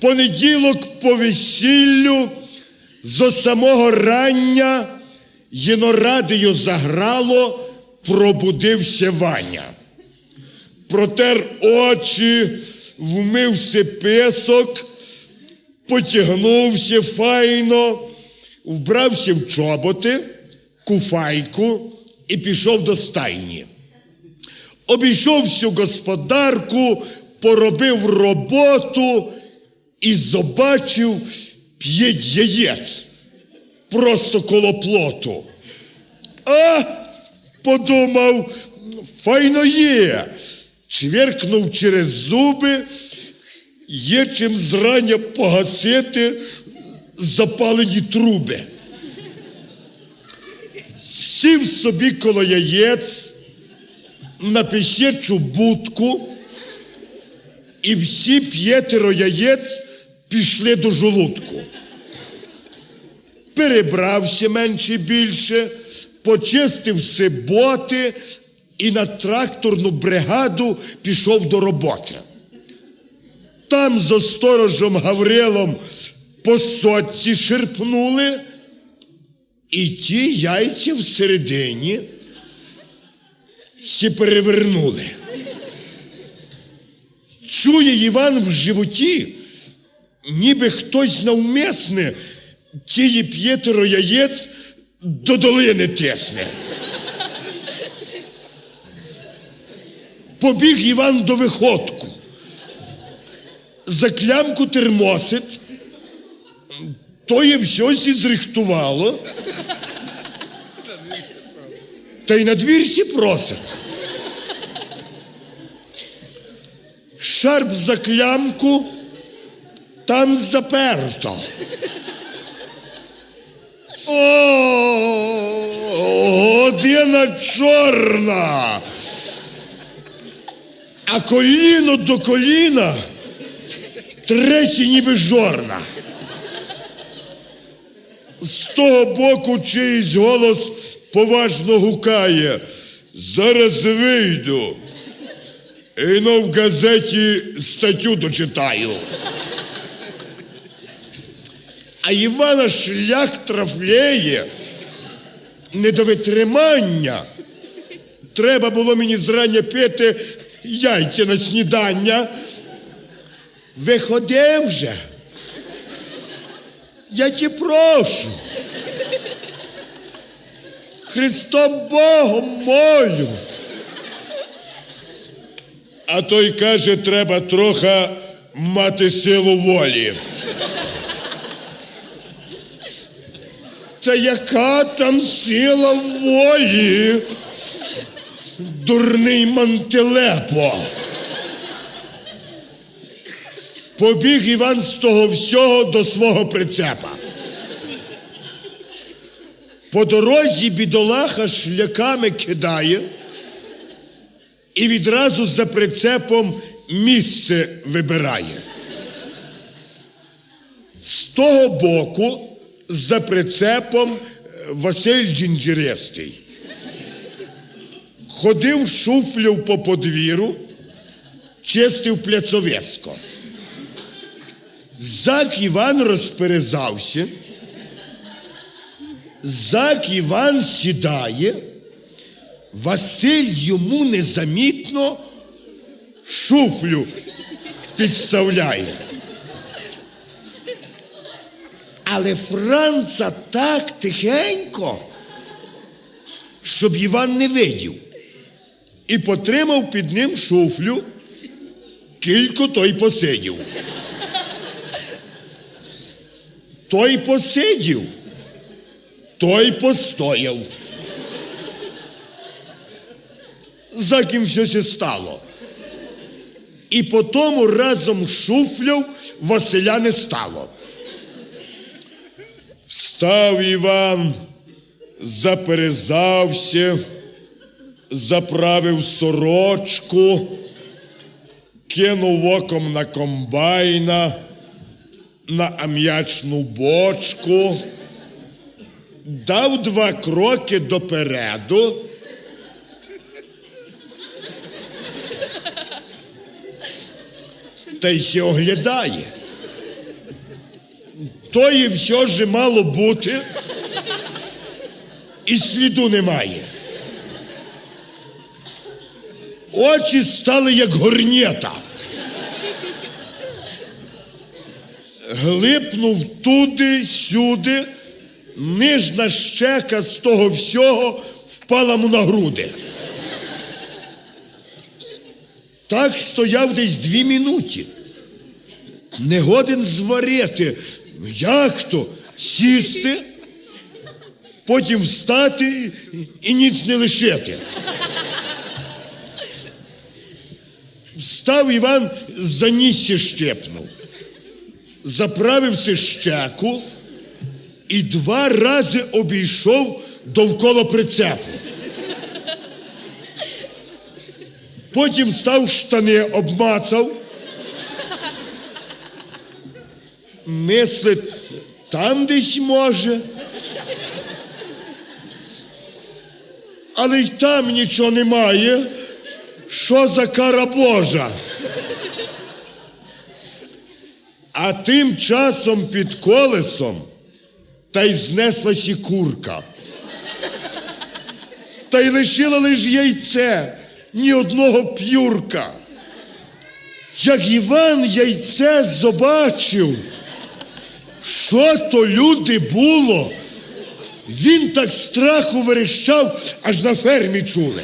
понеділок по весіллю зо самого рання єнорадію заграло, пробудився Ваня. Протер очі, вмився писок, потягнувся файно, вбрався в чоботи, куфайку і пішов до стайні. Обійшов всю господарку, поробив роботу і побачив п'ять яєць просто коло плоту. А, подумав, файно є. Чверкнув через зуби, є чим зрання погасити запалені труби. Сів собі коло яєць, на пещерчу будку, і всі п'ятеро яєць пішли до жолудку. Перебрався менше більше, почистив си боти і на тракторну бригаду пішов до роботи. Там за сторожем Гаврилом по сотці ширпнули, і ті яйця всередині всі перевернули. Чує Іван в животі, ніби хтось навмисне тії п'ятеро яєць до долини тисне. Побіг Іван до виходку. За клямку термосить, то є все сі зрихтувало. Та й на двірці просить. Шарп за клямку, там заперто. О, година чорна. А коліно до коліна тресі ніби жорна. З того боку чийсь голос поважно гукає. Зараз вийду. І но в газеті статтю дочитаю. А Івана шлях трафлеє. Не витримання. Треба було мені зрання пити яйця на снідання. Виходи вже. Я ті прошу. Христом Богом молю. А той каже, треба трохи мати силу волі. Та яка там сила волі? Дурний мантелепо. Побіг Іван з того всього до свого прицепа. По дорозі бідолаха шляками кидає і відразу за прицепом місце вибирає. З того боку за прицепом Василь Джинджерестий. Ходив шуфлів по подвір'ю, чистив пляцовеско. Зак Іван розперезався. Зак Іван сідає, Василь йому незамітно шуфлю підставляє. Але Франца так тихенько, щоб Іван не видів, і потримав під ним шуфлю, кілько той посидів. Той посидів, той постояв. За ким щось стало. І по тому разом шуфляв Василя не стало. Встав Іван, заперезався, заправив сорочку, кинув оком на комбайна, на ам'ячну бочку, дав два кроки допереду. Та й ще оглядає. То і все ж мало бути, і сліду немає. Очі стали як горнєта. Глипнув туди, сюди, нижна щека з того всього впала му на груди. Так стояв десь дві минуті. Не годен зварити. Ну як то? Сісти, потім встати і- ніц не лишити. Встав Іван, за нісся щепнув, заправився щеку і два рази обійшов довкола прицепу. Потім став штани обмацав. Мислить, там десь може. Але й там нічого немає. Що за кара Божа? А тим часом під колесом та й знеслася курка. Та й лишила лиш яйце, ні одного п'юрка. Як Іван яйце побачив, що то люди було, він так страху верещав, аж на фермі чули.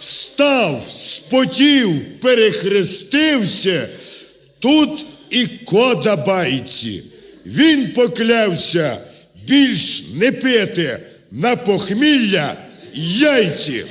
Встав, спотів, перехрестився, тут і кода байці. Він поклявся більш не пити на похмілля яйці.